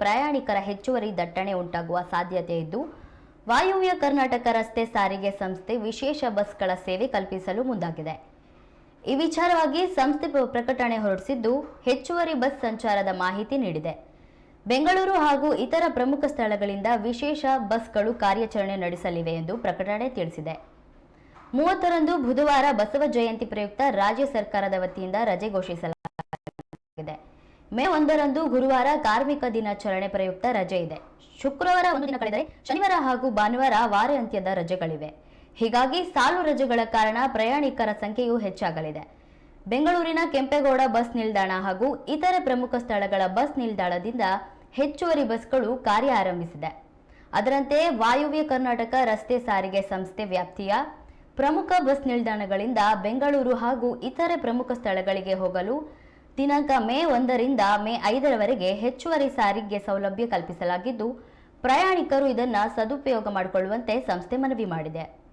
ಪ್ರಯಾಣಿಕರ ಹೆಚ್ಚುವರಿ ದಟ್ಟಣೆ ಉಂಟಾಗುವ ಸಾಧ್ಯತೆ ಇದ್ದು, ವಾಯುವ್ಯ ಕರ್ನಾಟಕ ರಸ್ತೆ ಸಾರಿಗೆ ಸಂಸ್ಥೆ ವಿಶೇಷ ಬಸ್ಗಳ ಸೇವೆ ಕಲ್ಪಿಸಲು ಮುಂದಾಗಿದೆ. ಈ ವಿಚಾರವಾಗಿ ಸಂಸ್ಥೆ ಪ್ರಕಟಣೆ ಹೊರಡಿಸಿದ್ದು, ಹೆಚ್ಚುವರಿ ಬಸ್ ಸಂಚಾರದ ಮಾಹಿತಿ ನೀಡಿದೆ. ಬೆಂಗಳೂರು ಹಾಗೂ ಇತರ ಪ್ರಮುಖ ಸ್ಥಳಗಳಿಂದ ವಿಶೇಷ ಬಸ್ಗಳು ಕಾರ್ಯಾಚರಣೆ ನಡೆಸಲಿವೆ ಎಂದು ಪ್ರಕಟಣೆ ತಿಳಿಸಿದೆ. ಮೂವತ್ತರಂದು ಬುಧವಾರ ಬಸವ ಜಯಂತಿ ಪ್ರಯುಕ್ತ ರಾಜ್ಯ ಸರ್ಕಾರದ ವತಿಯಿಂದ ರಜೆ ಘೋಷಿಸಲಾಗಿದೆ. ಮೇ ಒಂದರಂದು ಗುರುವಾರ ಕಾರ್ಮಿಕ ದಿನಾಚರಣೆ ಪ್ರಯುಕ್ತ ರಜೆ ಇದೆ. ಶುಕ್ರವಾರ ಒಂದು ದಿನ ಕಳೆದರೆ ಶನಿವಾರ ಹಾಗೂ ಭಾನುವಾರ ವಾರಾಂತ್ಯದ ರಜೆಗಳಿವೆ. ಹೀಗಾಗಿ ಸಾಲು ರಜೆಗಳ ಕಾರಣ ಪ್ರಯಾಣಿಕರ ಸಂಖ್ಯೆಯೂ ಹೆಚ್ಚಾಗಲಿದೆ. ಬೆಂಗಳೂರಿನ ಕೆಂಪೇಗೌಡ ಬಸ್ ನಿಲ್ದಾಣ ಹಾಗೂ ಇತರೆ ಪ್ರಮುಖ ಸ್ಥಳಗಳ ಬಸ್ ನಿಲ್ದಾಣದಿಂದ ಹೆಚ್ಚುವರಿ ಬಸ್ಗಳು ಕಾರ್ಯ ಆರಂಭಿಸಿದೆ ಅದರಂತೆ ವಾಯುವ್ಯ ಕರ್ನಾಟಕ ರಸ್ತೆ ಸಾರಿಗೆ ಸಂಸ್ಥೆ ವ್ಯಾಪ್ತಿಯ ಪ್ರಮುಖ ಬಸ್ ನಿಲ್ದಾಣಗಳಿಂದ ಬೆಂಗಳೂರು ಹಾಗೂ ಇತರೆ ಪ್ರಮುಖ ಸ್ಥಳಗಳಿಗೆ ಹೋಗಲು ದಿನಾಂಕ ಮೇ ಒಂದರಿಂದ ಮೇ ಐದರವರೆಗೆ ಹೆಚ್ಚುವರಿ ಸಾರಿಗೆ ಸೌಲಭ್ಯ ಕಲ್ಪಿಸಲಾಗಿದ್ದು, ಪ್ರಯಾಣಿಕರು ಇದನ್ನು ಸದುಪಯೋಗ ಮಾಡಿಕೊಳ್ಳುವಂತೆ ಸಂಸ್ಥೆ ಮನವಿ ಮಾಡಿದೆ.